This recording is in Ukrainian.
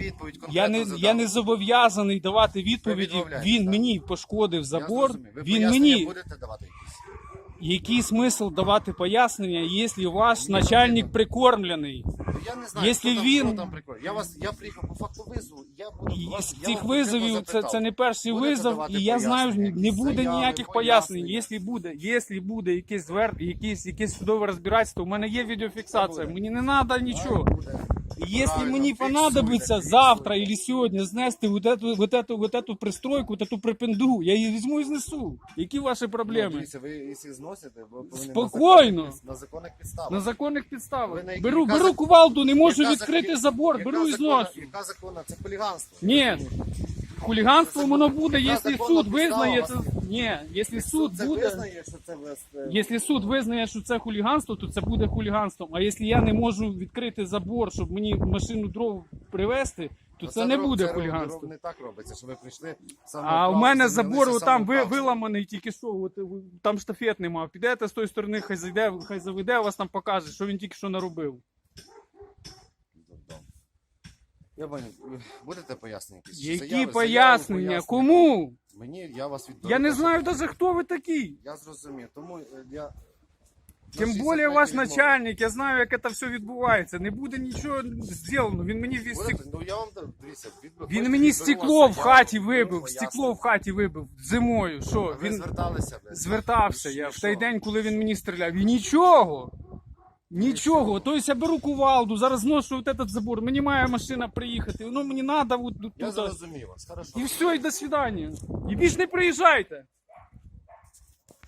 відповідь конкретно Я не, задав. я не зобов'язаний давати відповіді. Він так? мені пошкодив Я забор. зрозумів. Ви Він пояснення мені. будете давати якісь? Який смисл давати пояснення, якщо ваш начальник ну, прикормлений? Я не знаю, Якщо що там, він- що там прикольно. Я вас я приїхав по факту визову, я буду І вас, з я цих вас визовів це, запитав. це не перший Будете визов, давати і я знаю, пояснення, не якісь буде заяви, ніяких пояснень. пояснення? Якщо буде, якщо буде якесь звер, якесь, якесь судове розбирательство, у мене є відеофіксація, мені не треба нічого. Буде. І Якщо Правильно, мені фіксуйте, понадобиться фіксуйте. завтра или сьогодні знести вот эту, вот эту, вот эту пристройку, вот эту припинду, я її візьму і знесу. Які ваші Ну, проблеми? дивіться, ви якщо зносите, ви повинні Спокійно. на законних, на законних підставах. На законних Ви підставах. на які- Беру, яка беру зак- кувалду, не можу Яка відкрити зак- забор, яка беру і законна- зношу. Яка законна? Це хуліганство. Ні. Хуліганство воно буде, Яка якщо законна суд підстава визнає у це. ні, якщо Суд суд це буде. визнає, що це е, Якщо суд визнає, що це хуліганство, то це буде хуліганством. А якщо я не можу відкрити забор, щоб мені машину дров привезти, то це не роб- буде це роб- хуліганством. Не так робиться, що ви прийшли саме А у мене забор там ви, виламаний тільки що, от, е, там штафет нема. Підете з тої сторони, хай зайде, хай заведе, вас там покаже, що він тільки що наробив. Я понял. Будете пояснення якісь? Які заяви, пояснення? Кому? Мені, я вас віддаю. Я не знаю навіть хто ви такі. Я зрозумів, тому е, я... Тим більше 63 ваш начальник, я знаю, як це все відбувається. Не буде нічого зроблено. Він мені віз Будете? Ну я вам дам, дивіться, від... Він мені відберу стекло вас в заяву, хаті вибив, пояснення. стекло в хаті вибив зимою. Що? Ви Він зверталися? ви? звертався І я в той день, коли він мені стріляв. І нічого. Нічого. Тобто я беру кувалду, зараз зношу вот этот забор. Мені має машина приїхати. Ну мені треба Вот, тут. Я зрозумів вас, хорошо. І все, і до свидання. І більше не приїжджайте.